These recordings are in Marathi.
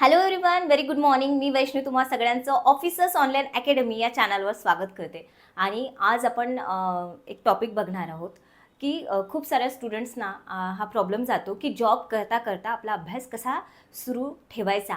Hello everyone very good morning मी वैष्णवी तुम्हा सगळ्यांचं ऑफिसर्स ऑनलाईन अकॅडमी या चॅनलवर स्वागत करते. आणि आज आपण एक टॉपिक बघणार आहोत की खूप साऱ्या स्टुडंट्सना हा प्रॉब्लेम जातो की जॉब करता करता आपला अभ्यास कसा सुरू ठेवायचा.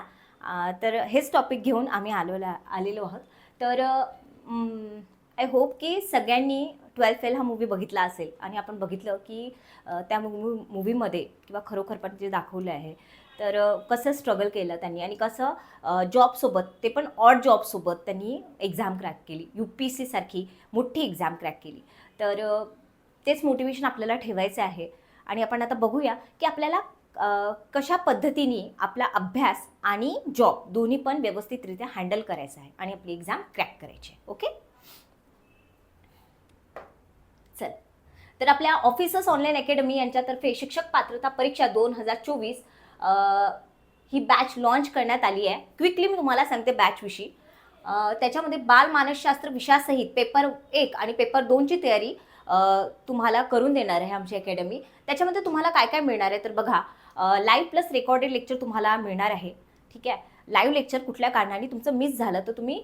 तर हेच टॉपिक घेऊन आम्ही आलो आलेलो आहोत. तर आय होप की सगळ्यांनी ट्वेल्थ फेल हा मूवी बघितला असेल. आणि आपण बघितलं की त्या मूवी मूवीमध्ये किंवा खरोखर पण जे दाखवलं आहे तर कसं स्ट्रगल केलं त्यांनी आणि कसं जॉबसोबत ते पण ऑड जॉबसोबत त्यांनी एक्झाम क्रॅक केली. यू पी सी सारखी मोठी एक्झाम क्रॅक केली. तर तेच मोटिवेशन आपल्याला ठेवायचं आहे. आणि आपण आता बघूया की आपल्याला कशा पद्धतीने आपला अभ्यास आणि जॉब दोन्ही पण व्यवस्थितरित्या हँडल करायचं आहे आणि आपली एक्झाम क्रॅक करायची आहे. ओके चल. तर आपल्या ऑफिसर्स ऑनलाईन अकॅडमी यांच्यातर्फे शिक्षक पात्रता परीक्षा दोन हजार चोवीस ही बॅच लॉन्च करण्यात आली आहे. क्विकली मी तुम्हाला सांगते बॅचविषयी त्याच्यामध्ये बाल मानसशास्त्र विषयासहित पेपर एक आणि पेपर दोनची तयारी तुम्हाला करून देणार आहे आमची अकॅडमी त्याच्यामध्ये तुम्हाला काय काय मिळणार आहे? तर बघा लाईव्ह प्लस रेकॉर्डेड लेक्चर तुम्हाला मिळणार आहे. ठीक आहे? लाईव्ह लेक्चर कुठल्या कारणाने तुमचं मिस झालं तर तुम्ही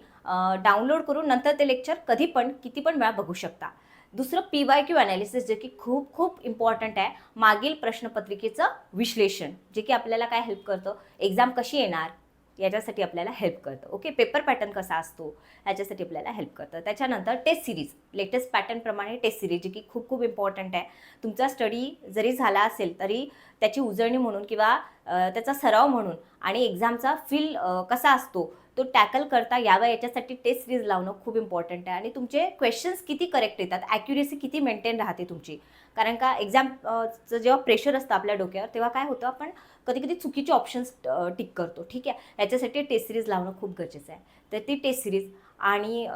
डाउनलोड करून नंतर ते लेक्चर कधी पण किती पण वेळा बघू शकता. दुसरं पी वाय क्यू अनालिसिस जे की खूप खूप इम्पॉर्टंट आहे. मागील प्रश्नपत्रिकेचं विश्लेषण जे की आपल्याला काय हेल्प करतं? एक्झाम कशी येणार? याच्यासाठी आपल्याला हेल्प करतं. ओके पेपर पॅटर्न कसा असतो? याच्यासाठी आपल्याला हेल्प करतं. त्याच्यानंतर टेस्ट सिरीज लेटेस्ट पॅटर्नप्रमाणे टेस्ट सिरीज जे की खूप खूप इम्पॉर्टंट आहे. तुमचा स्टडी जरी झाला असेल तरी त्याची उजळणी म्हणून किंवा त्याचा सराव म्हणून आणि एक्झामचा फील कसा असतो? तो टॅकल करता यावा याच्यासाठी टेस्ट सिरीज लावणं खूप इम्पॉर्टंट आहे. आणि तुमचे क्वेश्चन्स किती करेक्ट येतात? ॲक्युरेसी किती मेंटेन राहते तुमची? कारण का एक्झामचं जेव्हा प्रेशर असतं आपल्या डोक्यावर तेव्हा काय होतं आपण कधी कधी चुकीचे ऑप्शन्स टिक करतो. ठीक आहे? याच्यासाठी टेस्ट सिरीज लावणं खूप गरजेचं आहे. तर ती टेस्ट सिरीज आणि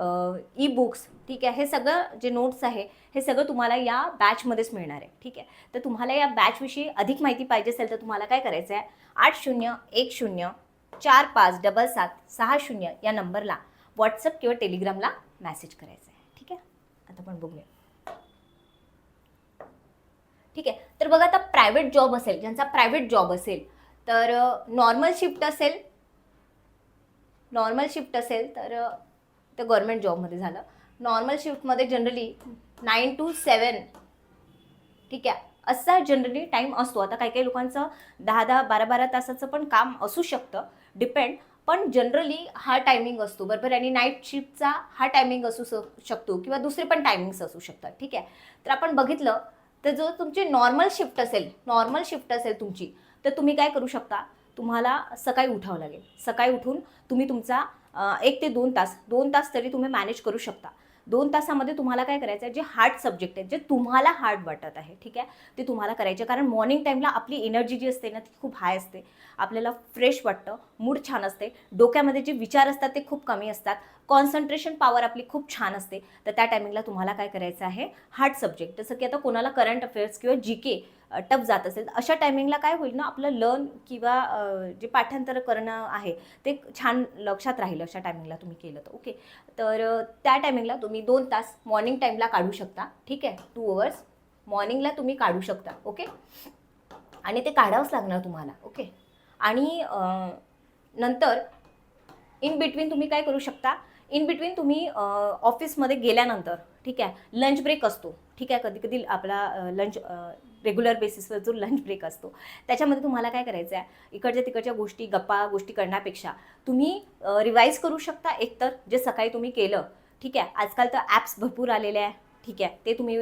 ई बुक्स ठीक आहे? हे सगळं जे नोट्स आहे हे सगळं तुम्हाला या बॅचमध्येच मिळणार आहे. ठीक आहे? तर तुम्हाला या बॅचविषयी अधिक माहिती पाहिजे असेल तर तुम्हाला काय करायचं आहे आठ शून्य एक शून्य चार पाच डबल सात सहा शून्य या नंबरला व्हॉट्सअप किंवा टेलिग्रामला मॅसेज करायचा आहे. ठीक आहे? आता आपण बघूया. ठीक आहे? तर बघा आता प्रायव्हेट जॉब असेल ज्यांचा प्रायव्हेट जॉब असेल तर नॉर्मल शिफ्ट असेल नॉर्मल शिफ्ट असेल तर ते गव्हर्मेंट जॉबमध्ये झालं. नॉर्मल शिफ्टमध्ये जनरली नाईन टू सेवन ठीक आहे? असा जनरली टाईम असतो. आता काही काही लोकांचं दहा दहा बारा बारा तासाचं पण काम असू शकतं. डिपेंड पण जनरली हा टायमिंग असतो. बरोबर? आणि नाईट शिफ्टचा हा टायमिंग असू शकतो. किंवा दुसरे पण टायमिंग्स असू शकतात. ठीक आहे? तर आपण बघितलं तर जो तुमची नॉर्मल शिफ्ट असेल नॉर्मल शिफ्ट असेल तुमची तर तुम्ही काय करू शकता? तुम्हाला सकाळी उठावं लागेल. सकाळी उठून तुम्ही तुमचा एक ते दोन तास दोन तास तरी तुम्ही मॅनेज करू शकता. दोन तासामध्ये तुम्हाला काय करायचं आहे जे हार्ड सब्जेक्ट आहेत जे तुम्हाला हार्ड वाटत आहे ठीक आहे? ते तुम्हाला करायचे. कारण मॉर्निंग टाईमला आपली एनर्जी जी असते ना ती खूप हाय असते. आपल्याला फ्रेश वाटतं मूड छान असते. डोक्यामध्ये जे विचार असतात ते खूप कमी असतात. कॉन्सन्ट्रेशन पॉवर आपली खूप छान असते. तर त्या टायमिंगला तुम्हाला काय करायचं आहे? हार्ड सब्जेक्ट जसं की आता कोणाला करंट अफेअर्स किंवा जी के टप जात असेल. अशा टायमिंगला काय होईल ना आपलं लर्न किंवा जे पाठांतर करणं आहे ते छान लक्षात राहील अशा टायमिंगला तुम्ही केलं तर. ओके? तर त्या टायमिंगला तुम्ही दोन तास मॉर्निंग टाईमला काढू शकता. ठीक आहे? टू अवर्स मॉर्निंगला तुम्ही काढू शकता. ओके? आणि ते काढावंच लागणार तुम्हाला. ओके? आणि नंतर इन बिटवीन तुम्ही काय करू शकता? इन बिटवीन तुम्ही ऑफिसमध्ये गेल्यानंतर ठीक आहे लंच ब्रेक असतो. ठीक आहे कधी कधी आपला लंच रेग्युलर बेसिसवर जो लंच ब्रेक असतो त्याच्यामध्ये तुम्हाला काय करायचं आहे इकडच्या तिकडच्या गोष्टी गप्पा गोष्टी करण्यापेक्षा तुम्ही रिवाईज करू शकता एकतर जे सकाळी तुम्ही केलं. ठीक आहे आजकाल तर ॲप्स भरपूर आलेले आहे. ठीक आहे ते तुम्ही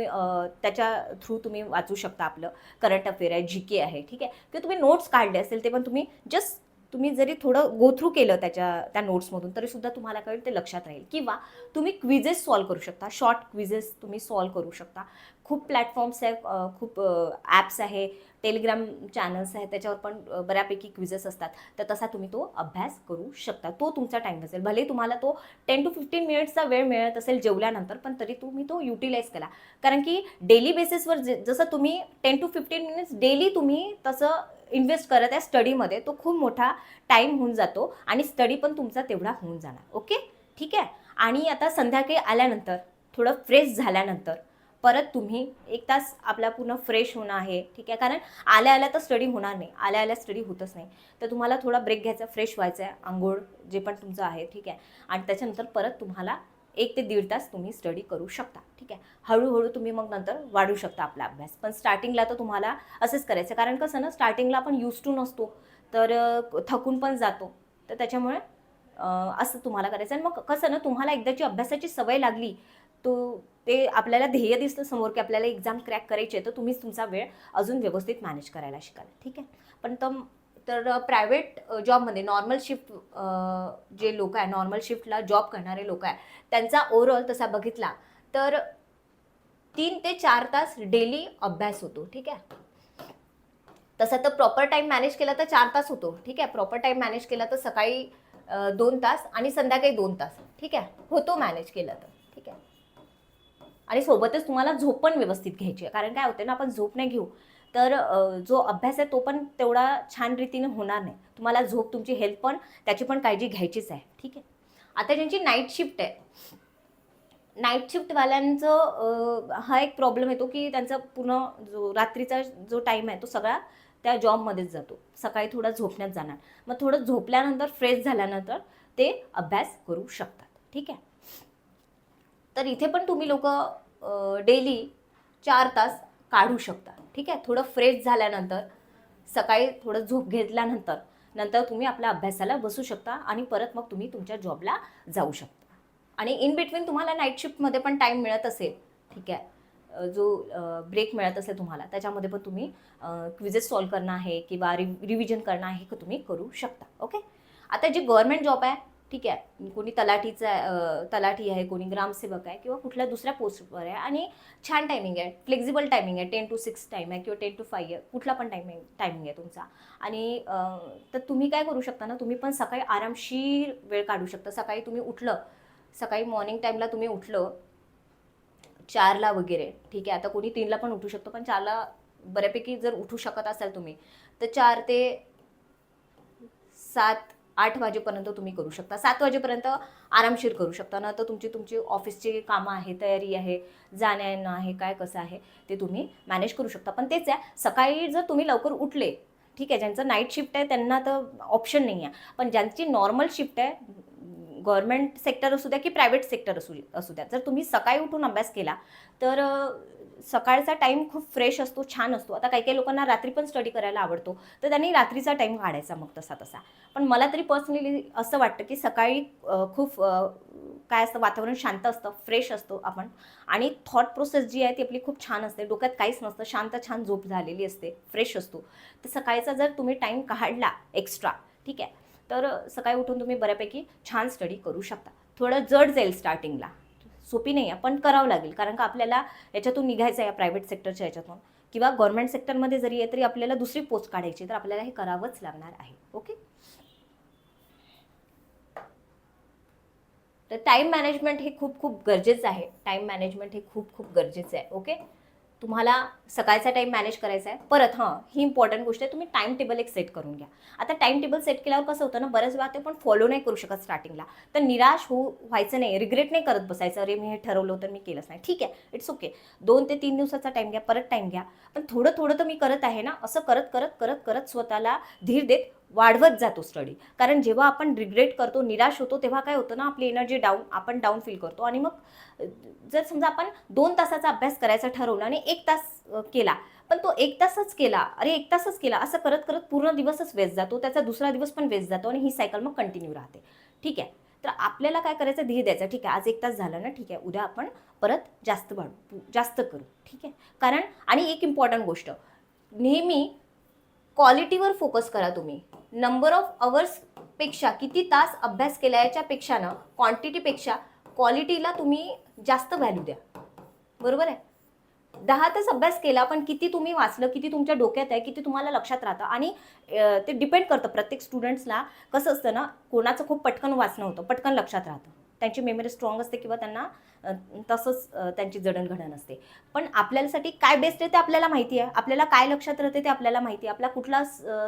त्याच्या थ्रू तुम्ही वाचू शकता आपलं. करंट अफेअर आहे जी के आहे. ठीक आहे किंवा तुम्ही नोट्स काढले असेल ते पण तुम्ही जस्ट तुम्ही जरी थोडं गो थ्रू केलं त्याच्या त्या नोट्समधून तरी सुद्धा तुम्हाला कळेल ते लक्षात राहील. किंवा तुम्ही क्विजेस सॉल्व करू शकता. शॉर्ट क्विजेस तुम्ही सॉल्व करू शकता. खूप प्लॅटफॉर्म्स आहे खूप ॲप्स आहे टेलिग्राम चॅनल्स आहेत त्याच्यावर पण बऱ्यापैकी क्विजेस असतात. तर तसा तुम्ही तो अभ्यास करू शकता. तो तुमचा टाईम असेल भले तुम्हाला तो टेन टू फिफ्टीन मिनिट्सचा वेळ मिळत असेल जेवल्यानंतर पण तरी तुम्ही तो युटिलाइज करा. कारण की डेली बेसिसवर जे जसं तुम्ही ten to fifteen minutes daily तुम्ही तसं इन्व्हेस्ट करत आहे स्टडीमध्ये तो खूप मोठा टाईम होऊन जातो आणि स्टडी पण तुमचा तेवढा होऊन जाणार ओके ठीक आहे? आणि आता संध्याकाळी आल्यानंतर थोडं फ्रेश झाल्यानंतर परत तुम्ही एक तास आपला पूर्ण फ्रेश होणं आहे ठीक आहे? कारण आल्या आल्या तर स्टडी होणार नाही आल्या आल्या स्टडी होतच नाही. तर तुम्हाला थोडा ब्रेक घ्यायचा फ्रेश व्हायचं आहे आंघोळ जे पण तुमचं आहे ठीक आहे? आणि त्याच्यानंतर परत तुम्हाला एक ते दीड तास तुम्ही स्टडी करू शकता ठीक आहे? हळूहळू तुम्ही मग नंतर वाढू शकता आपला अभ्यास. पण स्टार्टिंगला तर तुम्हाला असंच करायचं कारण कसं ना स्टार्टिंगला आपण यूज टू नसतो तर थकून पण जातो. तर त्याच्यामुळे असं तुम्हाला करायचं आणि मग कसं ना तुम्हाला एकदाची अभ्यासाची सवय लागली तो ते आपल्याला ध्येय दिसतं समोर की आपल्याला एक्झाम क्रॅक करायची आहे तर तुम्हीच तुमचा वेळ अजून व्यवस्थित मॅनेज करायला शिकाल ठीक आहे? पण तर तर प्रायव्हेट जॉबमध्ये नॉर्मल शिफ्ट जे लोक आहे नॉर्मल शिफ्टला जॉब करणारे लोक आहे त्यांचा ओव्हरऑल तसा बघितला तर तीन ते चार तास डेली अभ्यास होतो ठीक आहे? तसं तर प्रॉपर टाईम मॅनेज केला तर चार तास होतो ठीक आहे? प्रॉपर टाईम मॅनेज केला तर सकाळी दोन तास आणि संध्याकाळी दोन तास ठीक आहे? होतो मॅनेज केला तर ठीक आहे? आणि सोबतच तुम्हाला झोप पण व्यवस्थित घ्यायची आहे कारण काय होते ना आपण झोप नाही घेऊ तर जो अभ्यास आहे तो पण तेवढा छान रीतीने होणार नाही. तुम्हाला झोप तुमची हेल्थ पण त्याची पण काळजी घ्यायचीच आहे. ठीक आहे? आता ज्यांची नाईट शिफ्ट आहे नाईट शिफ्टवाल्यांचं हा एक प्रॉब्लेम येतो की त्यांचा पूर्ण जो रात्रीचा जो टाईम आहे तो सगळा त्या जॉबमध्येच जातो. सकाळी थोडा झोपण्यात जाणार. मग थोडं झोपल्यानंतर फ्रेश झाल्यानंतर ते अभ्यास करू शकतात. ठीक आहे? तर इथे पण तुम्ही लोक डेली चार तास काढू शकता. ठीक आहे? थोडं फ्रेश झाल्यानंतर सकाळी थोडं झोप घेतल्यानंतर नंतर तुम्ही आपल्या अभ्यासाला बसू शकता आणि परत मग तुम्ही तुमच्या जॉबला जाऊ शकता. आणि इन बिटवीन तुम्हाला नाईट शिफ्टमध्ये पण टाईम मिळत असेल ठीक आहे? जो ब्रेक मिळत असेल तुम्हाला त्याच्यामध्ये पण तुम्ही क्विजेस सॉल्व करणं आहे किंवा रिव रिव्हिजन करणं आहे हे तुम्ही करू शकता. ओके आता जे गव्हर्मेंट जॉब आहे ठीक आहे. कोणी तलाठीचा आहे, तलाठी आहे कोणी ग्रामसेवक आहे किंवा कुठल्या दुसऱ्या पोस्टवर आहे आणि छान टायमिंग आहे फ्लेक्झिबल टायमिंग आहे टेन टू सिक्स टाईम आहे किंवा टेन टू फाईव्ह आहे कुठला पण टायमिंग टायमिंग आहे तुमचा. आणि तर तुम्ही काय करू शकता ना तुम्ही पण सकाळी आरामशीर वेळ काढू शकता. सकाळी तुम्ही उठलं सकाळी मॉर्निंग टाईमला तुम्ही उठलं चारला वगैरे ठीक आहे. आता कोणी तीनला पण उठू शकतो पण चारला बऱ्यापैकी जर उठू शकत असाल तुम्ही तर चार ते सात आठ वाजेपर्यंत तुम्ही करू शकता. सात वाजेपर्यंत आरामशीर करू शकता. ना तर तुमची तुमची ऑफिसची कामं आहे तयारी आहे जाण्या येणं आहे काय कसं आहे ते तुम्ही मॅनेज करू शकता. पण तेच आहे सकाळी जर तुम्ही लवकर उठले ठीक आहे ज्यांचं नाईट शिफ्ट आहे त्यांना तर ऑप्शन नाही आहे पण ज्यांची नॉर्मल शिफ्ट आहे गव्हर्नमेंट सेक्टर असू द्या की प्रायव्हेट सेक्टर असू असू द्या. जर तुम्ही सकाळी उठून अभ्यास केला तर सकाळचा टाईम खूप फ्रेश असतो छान असतो. आता काही काही लोकांना रात्री पण स्टडी करायला आवडतो तर त्यांनी रात्रीचा टाईम काढायचा मग तसा तसा. पण मला तरी पर्सनली असं वाटतं की सकाळी खूप काय असतं वातावरण शांत असतं फ्रेश असतो आपण. आणि थॉट प्रोसेस जी आहे ती आपली खूप छान असते. डोक्यात काहीच नसतं. शांत छान झोप झालेली असते फ्रेश असतो. तर सकाळचा जर तुम्ही टाईम काढला एक्स्ट्रा ठीक आहे. तर सकाळी उठून तुम्ही बऱ्यापैकी छान स्टडी करू शकता. थोडं जड जाईल स्टार्टिंगला सोपी नाही आहे पण करावं लागेल. कारण का आपल्याला याच्यातून निघायचं आहे या प्रायव्हेट सेक्टरच्या याच्यातून. किंवा गव्हर्नमेंट सेक्टरमध्ये जरी आहे तरी आपल्याला दुसरी पोस्ट काढायची तर आपल्याला हे करावंच लागणार आहे. ओके तर टाईम मॅनेजमेंट हे खूप खूप गरजेचं आहे. टाईम मॅनेजमेंट हे खूप खूप गरजेचं आहे. ओके तुम्हाला सकाळचा टाईम मॅनेज करायचा आहे. परत हां ही इम्पॉर्टंट गोष्ट आहे. तुम्ही टाईम टेबल एक सेट करून घ्या. आता टाईम टेबल सेट केल्यावर कसं होतं ना बऱ्याच वेळा ते पण फॉलो नाही करू शकत स्टार्टिंगला तर निराश हो व्हायचं नाही. रिग्रेट नाही करत बसायचं. अरे मी हे ठरवलं तर मी केलंच नाही. ठीक आहे. इट्स ओके दोन ते तीन दिवसाचा टाईम घ्या. परत टाईम घ्या. पण थोडं थोडं तर मी करत आहे ना. असं करत करत करत करत स्वतःला धीर देत वाढवत जातो स्टडी कारण जेव्हा आपण रिग्रेट करतो निराश होतो तेव्हा काय होतं ना आपली एनर्जी डाऊन आपण डाऊन फील करतो. आणि मग जर समजा आपण दोन तासाचा अभ्यास करायचा ठरवलं आणि एक तास केला पण तो एक तासच केला अरे एक तासच केला असं करत करत पूर्ण दिवसच वेस्ट जातो त्याचा दुसरा दिवस पण वेस्ट जातो आणि ही सायकल मग कंटिन्यू राहते. ठीक आहे? तर आपल्याला काय करायचं? धीर द्यायचं. ठीक आहे आज एक तास झाला ना ठीक आहे उद्या आपण परत जास्त वाढू जास्त करू. ठीक आहे? कारण आणि एक इम्पॉर्टंट गोष्ट नेहमी क्वालिटीवर फोकस करा तुम्ही. नंबर ऑफ अवर्सपेक्षा किती तास अभ्यास केला याच्यापेक्षा ना क्वांटिटीपेक्षा क्वालिटीला तुम्ही जास्त व्हॅल्यू द्या. बरोबर आहे? दहा तास अभ्यास केला पण किती तुम्ही वाचलं किती तुमच्या डोक्यात आहे किती तुम्हाला लक्षात राहतं आणि ते डिपेंड करतं. प्रत्येक स्टुडंट्सला कसं असतं ना कोणाचं खूप पटकन वाचणं होतं पटकन लक्षात राहतं. त्यांची मेमरी स्ट्रॉंग असते किंवा त्यांना तसंच त्यांची जडणघडण असते. पण आपल्यासाठी काय बेस्ट आहे ते आपल्याला माहिती आहे. आपल्याला काय लक्षात राहते ते आपल्याला माहिती आहे. आपला कुठला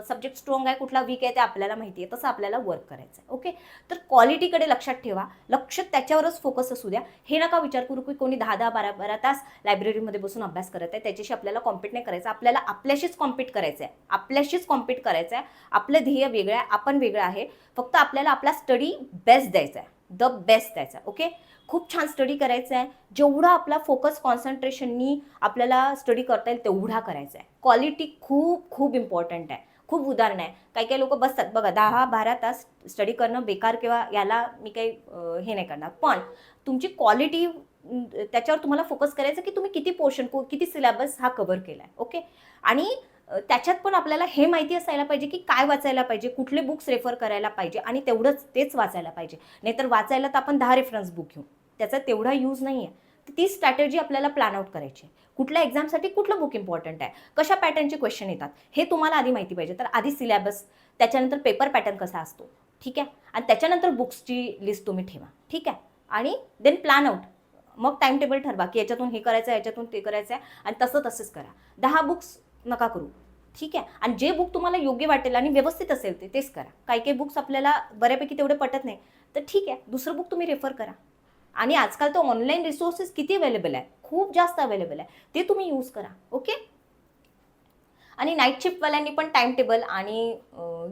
सब्जेक्ट स्ट्रॉंग आहे कुठला वीक आहे ते आपल्याला माहिती आहे. तसं आपल्याला वर्क करायचं आहे. ओके तर क्वालिटीकडे लक्षात ठेवा. लक्ष त्याच्यावरच फोकस असू द्या. हे नका विचार करू की कोणी दहा दहा बारा बारा तास लायब्ररीमध्ये बसून अभ्यास करत आहे. त्याच्याशी आपल्याला कॉम्पिट नाही करायचं. आपल्याला आपल्याशीच कॉम्पिट करायचं आहे आपल्याशीच कॉम्पिट करायचं आहे आपलं ध्येय वेगळं आहे. आपण वेगळं आहे. फक्त आपल्याला आपला स्टडी बेस्ट द्यायचा आहे. द बेस्ट त्याचा ओके खूप छान स्टडी करायचा आहे जेवढा आपला फोकस कॉन्सन्ट्रेशननी आपल्याला स्टडी करता येईल तेवढा करायचा आहे क्वालिटी खूप खूप इम्पॉर्टंट आहे. खूप उदाहरण आहे. काही काही लोक बसतात बघा दहा बारा तास स्टडी करणं बेकार किंवा याला मी काही हे नाही करणार. पण तुमची क्वालिटी त्याच्यावर तुम्हाला फोकस करायचं की तुम्ही किती पोर्शन किती सिलेबस हा कव्हर केला आहे ओके आणि त्याच्यात पण आपल्याला हे माहिती असायला पाहिजे की काय वाचायला पाहिजे कुठले बुक्स रेफर करायला पाहिजे आणि तेवढंच तेच वाचायला पाहिजे. नाहीतर वाचायला तर आपण दहा रेफरन्स बुक घेऊ. त्याचा तेवढा यूज नाही आहे तर ती स्ट्रॅटेजी आपल्याला प्लॅन आउट करायची आहे. कुठल्या एक्झामसाठी कुठलं बुक इम्पॉर्टंट आहे? कशा पॅटर्नचे क्वेश्चन येतात? हे तुम्हाला आधी माहिती पाहिजे. तर आधी सिलेबस त्याच्यानंतर पेपर पॅटर्न कसा असतो? ठीक आहे? आणि त्याच्यानंतर बुक्सची लिस्ट तुम्ही ठेवा. ठीक आहे? आणि देन प्लॅन आउट मग टाइम टेबल ठरवा की याच्यातून हे करायचं आहे याच्यातून ते करायचं आहे आणि तसं तसंच करा. दहा बुक्स नका करू. ठीक आहे? आणि जे बुक तुम्हाला योग्य वाटेल आणि व्यवस्थित असेल ते तेच करा. काही काही बुक्स आपल्याला बऱ्यापैकी तेवढे पटत नाही. तर ठीक आहे. दुसरं बुक तुम्ही रेफर करा. आणि आजकाल तर ऑनलाईन रिसोर्सेस किती अवेलेबल आहे? खूप जास्त अवेलेबल आहे. ते तुम्ही यूज करा. ओके आणि नाईट शिफ्टवाल्यांनी पण टाइम टेबल आणि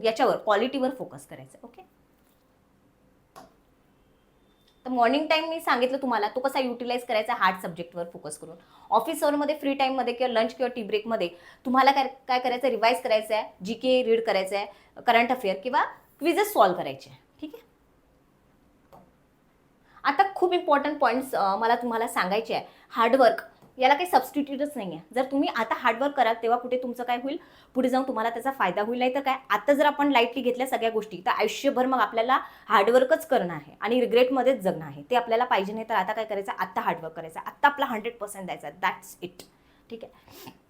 याच्यावर क्वालिटीवर फोकस करायचं. ओके तर मॉर्निंग टाईम मी सांगितलं तुम्हाला तो कसा युटिलाइज करायचा हार्ड सब्जेक्टवर फोकस करून. ऑफिस अवरमध्ये फ्री टाईममध्ये किंवा लंच किंवा टी ब्रेकमध्ये तुम्हाला काय काय करायचं रिवाईज करायचं आहे जी के रीड करायचं आहे करंट अफेअर किंवा क्विजेस सॉल्व्ह करायचे. आहे ठीक आहे? आता खूप इम्पॉर्टंट पॉईंट्स मला तुम्हाला सांगायचे आहे. हार्डवर्क याला काही सबस्टिट्यूटच नाही आहे जर तुम्ही आता हार्डवर्क कराल तेव्हा कुठे तुमचं काय होईल? पुढे जाऊन तुम्हाला त्याचा फायदा होईल. नाही तर काय? आता जर आपण लाईटली घेतल्या सगळ्या गोष्टी तर आयुष्यभर मग आपल्याला हार्डवर्कच करणं आहे आणि रिग्रेटमध्येच जगणं आहे. ते आपल्याला पाहिजे नाही तर आता काय करायचं? आत्ता हार्डवर्क करायचं. आत्ता आपला हंड्रेड पर्सेंट द्यायचा. दॅट्स इट ठीक आहे?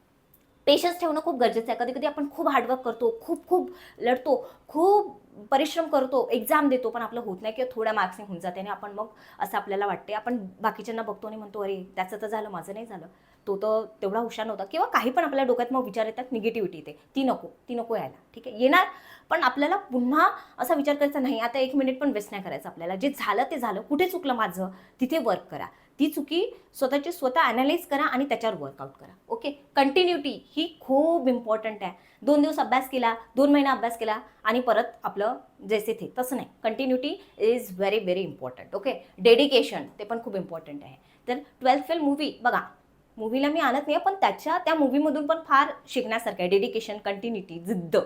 पेशन्स ठेवणं खूप गरजेचं आहे. कधी कधी आपण खूप हार्डवर्क करतो खूप खूप लढतो खूप परिश्रम करतो एक्झाम देतो पण आपलं होत नाही किंवा थोड्या मार्क्सने होऊन जाते आणि आपण मग असं आपल्याला वाटते आपण बाकीच्यांना बघतो आणि म्हणतो अरे त्याचं तर झालं माझं नाही झालं. तो तर तेवढा हुशार नव्हता किंवा काही पण आपल्या डोक्यात मग विचार येतात निगेटिव्हिटी येते. ती नको ती नको यायला. ठीक आहे? येणार पण आपल्याला पुन्हा असा विचार करायचा नाही. आता एक मिनिट पण वेस्ट नाही करायचं आपल्याला. जे झालं ते झालं. कुठे चुकलं माझं? तिथे वर्क करा. ती चुकी स्वतःची स्वतः अनालाइज करा आणि त्याच्यावर वर्कआउट करा. ओके कंटिन्युटी ही खूप इम्पॉर्टंट आहे. दोन दिवस अभ्यास केला दोन महिना अभ्यास केला आणि परत आपलं जैसे थे. तसं नाही. Continuity is very very important okay dedication ते पण खूप इम्पॉर्टंट आहे. तर ट्वेल्थ फेल मूवी बघा. मूवीला मी आणत नाही पण त्याच्या त्या मूवीमधून पण फार शिकण्यासारखं आहे. डेडिकेशन कंटिन्युटी जिद्द.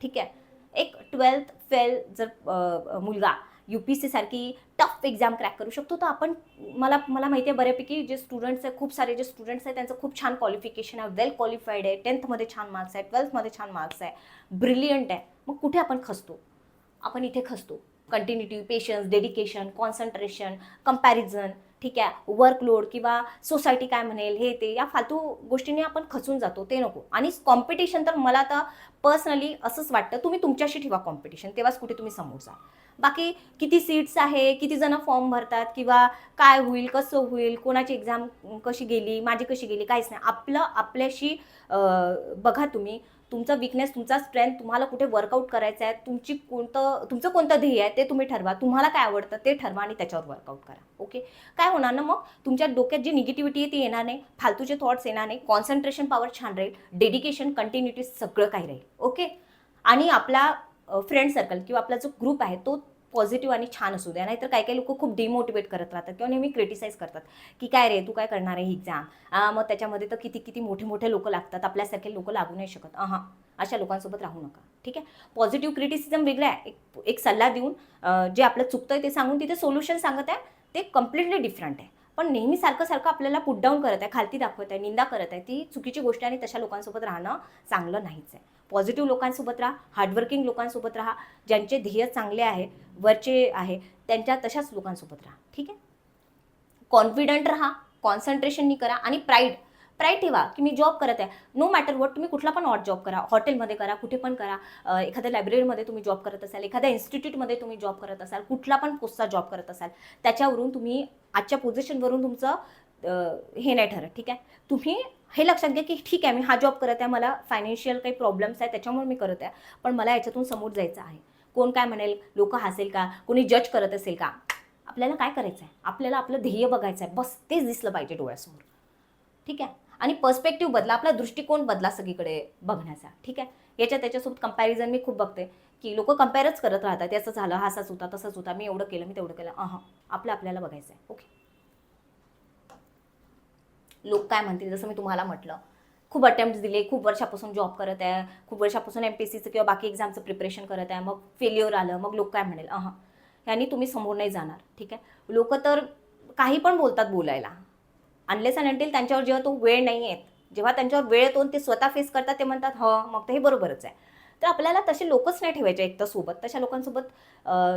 ठीक आहे? एक ट्वेल्थ फेल जर मुलगा यू पी सी सारखी टफ एक्झाम क्रॅक करू शकतो. तर आपण मला मला माहिती आहे बऱ्यापैकी जे स्टुडंट्स आहे खूप सारे जे स्टुडंट्स आहेत त्यांचं खूप छान क्वालिफिकेशन आहे वेल क्वालिफाईड आहे टेन्थमध्ये छान मार्क्स आहे ट्वेल्थमध्ये छान मार्क्स आहे ब्रिलियंट आहे. मग कुठे आपण खसतो? आपण इथे खसतो. Continuity patience dedication concentration comparison ठीक आहे वर्कलोड किंवा सोसायटी काय म्हणेल हे ते या फालतू गोष्टीने आपण खचून जातो ते नको. आणि कॉम्पिटिशन तर मला तर पर्सनली असंच वाटतं तुम्ही तुमच्याशी ठेवा कॉम्पिटिशन तेव्हाच कुठे तुम्ही समोर जा. बाकी किती सीट्स आहे किती जण फॉर्म भरतात किंवा काय होईल कसं होईल कोणाची एक्झाम कशी गेली माझी कशी गेली काहीच नाही. आपलं आपल्याशी बघा तुम्ही तुमचा विकनेस तुमचा स्ट्रेंथ तुम्हाला कुठे वर्कआउट करायचं आहे तुमची कोणतं तुमचं कोणतं ध्येय आहे ते तुम्ही ठरवा. तुम्हाला काय आवडतं ते ठरवा आणि त्याच्यावर वर्कआउट करा. ओके काय होणार ना मग? तुमच्या डोक्यात जी निगेटिव्हिटी आहे ती येणार नाही फालतूचे थॉट्स येणार नाही कॉन्सन्ट्रेशन पॉवर छान राहील डेडिकेशन कंटिन्युटी सगळं काही राहील. ओके आणि आपला फ्रेंड सर्कल किंवा आपला जो ग्रुप आहे तो पॉझिटिव्ह आणि छान असू द्या नाहीतर काही काही लोक खूप डिमोटिवेट करत राहतात किंवा नेहमी क्रिटिसाईज करतात की काय रे तू काय करणार आहे एक्झाम मग त्याच्यामध्ये तर किती किती मोठे मोठे लोक लागतात. आपल्यासारखे लोक लागू नाही शकत. हां अशा लोकांसोबत राहू नका. ठीक आहे? पॉझिटिव्ह क्रिटिसिझम वेगळं आहे. एक एक सल्ला देऊन जे आपलं चुकतं आहे ते सांगून तिथे सोल्युशन सांगत आहे. ते कम्प्लिटली डिफरंट आहे. पण नेहमी सारखं सारखं आपल्याला पुट डाऊन करत आहे खालती दाखवत आहे निंदा करत आहे. ती चुकीची गोष्ट आहे आणि तशा लोकांसोबत राहणं चांगलं नाहीच आहे. पॉझिटिव्ह लोकांसोबत राहा हार्डवर्किंग लोकांसोबत राहा ज्यांचे ध्येय चांगले आहे वरचे आहे त्यांच्या तशाच लोकांसोबत राहा. ठीक आहे? कॉन्फिडंट राहा कॉन्सन्ट्रेशननी करा आणि प्राईड प्राईड ठेवा की मी जॉब करत आहे. नो मॅटर वॉट तुम्ही कुठला पण ऑट जॉब करा. हॉटेलमध्ये करा कुठे पण करा. एखाद्या लायब्ररीमध्ये तुम्ही जॉब करत असाल एखाद्या इन्स्टिट्यूटमध्ये तुम्ही जॉब करत असाल कुठला पण पोस्टचा जॉब करत असाल त्याच्यावरून तुम्ही आजच्या पोझिशनवरून तुमचं हे नाही ठरत ठीक आहे? तुम्ही हे लक्षात घ्या की ठीक आहे मी हा जॉब करत आहे मला फायनान्शियल काही प्रॉब्लेम्स आहे त्याच्यामुळे मी करत आहे. पण मला याच्यातून समोर जायचं आहे. कोण काय म्हणेल? लोक हसेल का? कोणी जज करत असेल का? आपल्याला काय करायचं आहे आपल्याला आपलं ध्येय बघायचं आहे बस तेच दिसलं पाहिजे डोळ्यासमोर. ठीक आहे? आणि पर्स्पेक्टिव्ह बदला आपला दृष्टिकोन बदला सगळीकडे बघण्याचा. ठीक आहे? याच्या त्याच्यासोबत कंपॅरिझन मी खूप बघते. की लोक कम्पेअरच करत राहतात. याचं झालं हा असाच होता तसंच होता. मी एवढं केलं मी तेवढं केलं. अह. आपलं आपल्याला बघायचं आहे. ओके. लोक काय म्हणतील? जसं मी तुम्हाला म्हटलं. खूप अटेम्प्ट दिले खूप वर्षापासून जॉब करत आहे. खूप वर्षापासून एम पी सीचं किंवा बाकी एक्झामचं प्रिपरेशन करत आहे. मग फेल्युअर आलं मग लोक काय म्हणेल? अह. यांनी तुम्ही समोर नाही जाणार. ठीक आहे? लोक तर काही पण बोलतात बोलायला. अनलेस अँड अनटिल त्यांच्यावर जेव्हा तो वेळ नाही येत जेव्हा त्यांच्यावर वेळ येतो आणि ते स्वतः फेस करतात ते म्हणतात ह मग तर हे बरोबरच आहे. तर आपल्याला तसे लोकच नाही ठेवायचे एकतर सोबत. तशा लोकांसोबत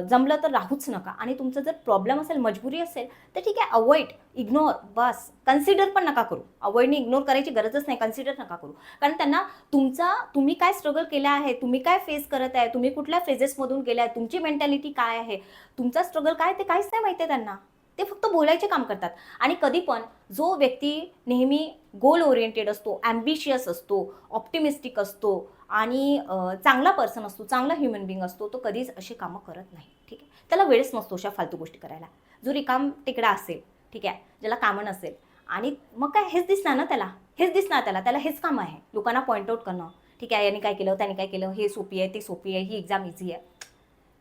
जमलं तर राहूच नका. आणि तुमचं जर प्रॉब्लेम असेल मजबुरी असेल तर ठीक आहे अवॉइड इग्नोर बस. कन्सिडर पण नका करू. अवॉइडने इग्नोर करायची गरजच नाही. कन्सिडर नका करू. कारण त्यांना तुमचा तुम्ही काय स्ट्रगल केला आहे तुम्ही काय फेस करत आहे तुम्ही कुठल्या फेजेसमधून गेला आहे तुमची मेंटॅलिटी काय आहे तुमचा स्ट्रगल काय ते काहीच नाही माहिती आहे त्यांना. ते फक्त बोलायचे काम करतात. आणि कधी पण जो व्यक्ती नेहमी गोल ओरिएंटेड असतो ॲम्बिशियस असतो ऑप्टिमिस्टिक असतो आणि चांगला पर्सन असतो चांगला ह्युमन बिंग असतो तो कधीच अशी कामं करत नाही. ठीक आहे? त्याला वेळच नसतो अशा फालतू गोष्टी करायला. जो रिकाम तिकडा असेल ठीक आहे? ज्याला कामं नसेल. आणि मग काय? हेच दिसणार ना त्याला. हेच दिसणार त्याला. त्याला हेच काम आहे. लोकांना पॉईंट आउट करणं. ठीक आहे? यांनी काय केलं? त्याने काय केलं? हे सोपी आहे ती सोपी आहे ही एक्झाम इझी आहे.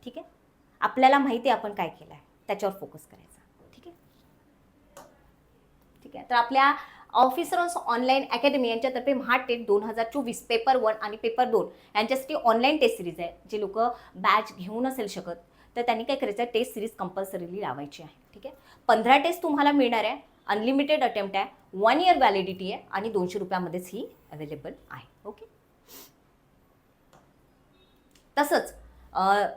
ठीक आहे? आपल्याला माहिती आहे आपण काय केलं आहे त्याच्यावर फोकस करायचं. ठीक आहे. तर आपल्या ऑफिसर्स ऑनलाईन अकॅडमी यांच्यातर्फे महा टेट दोन हजार चोवीस पेपर वन आणि पेपर दोन यांच्यासाठी ऑनलाईन टेस्ट सिरीज आहे. जे लोक बॅच घेऊ नसेल शकत तर त्यांनी काय करायचं आहे टेस्ट सिरीज कंपल्सरीली लावायची आहे. ठीक आहे? पंधरा टेस्ट तुम्हाला मिळणार आहे. अनलिमिटेड अटेम्प्ट आहे. वन इयर व्हॅलिडिटी आहे आणि दोनशे रुपयामध्येच ही अवेलेबल आहे. ओके तसंच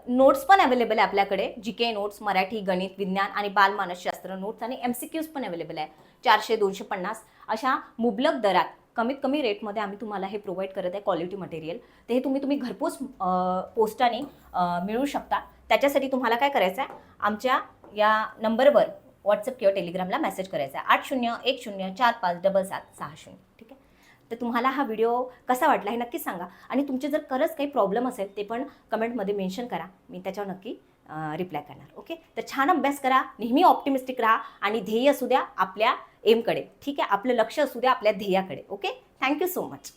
नोट्स पण अवेलेबल आहे आपल्याकडे. जी के नोट्स मराठी गणित विज्ञान आणि बालमानसशास्त्र नोट्स आणि एम सी क्यूज पण अवेलेबल आहे. चारशे दोनशे पन्नास अशा मुबलक दरात कमीत कमी रेटमध्ये आम्ही तुम्हाला हे प्रोव्हाइड करत आहे क्वालिटी मटेरियल ते हे तुम्ही तुम्ही घरपोच पोस्टाने मिळू शकता. त्याच्यासाठी तुम्हाला काय करायचं आहे? आमच्या या नंबरवर व्हॉट्सअप किंवा टेलिग्रामला मेसेज करायचा आहे. आठ शून्य एक शून्य चार पाच डबल सात सहा शून्य. ठीक आहे? तर तुम्हाला हा व्हिडिओ कसा वाटला हे नक्की सांगा. आणि तुमचे जर खरंच काही प्रॉब्लेम असेल ते पण कमेंटमध्ये मेन्शन करा. मी त्याच्यावर नक्की रिप्लाय करणार. ओके तर छान अभ्यास करा. नेहमी ऑप्टिमिस्टिक राहा आणि ध्येय असू द्या. आपल्या एमकडे. ठीक आहे? आपलं लक्ष असू द्या आपल्या ध्येयाकडे. Okay? Thank you so much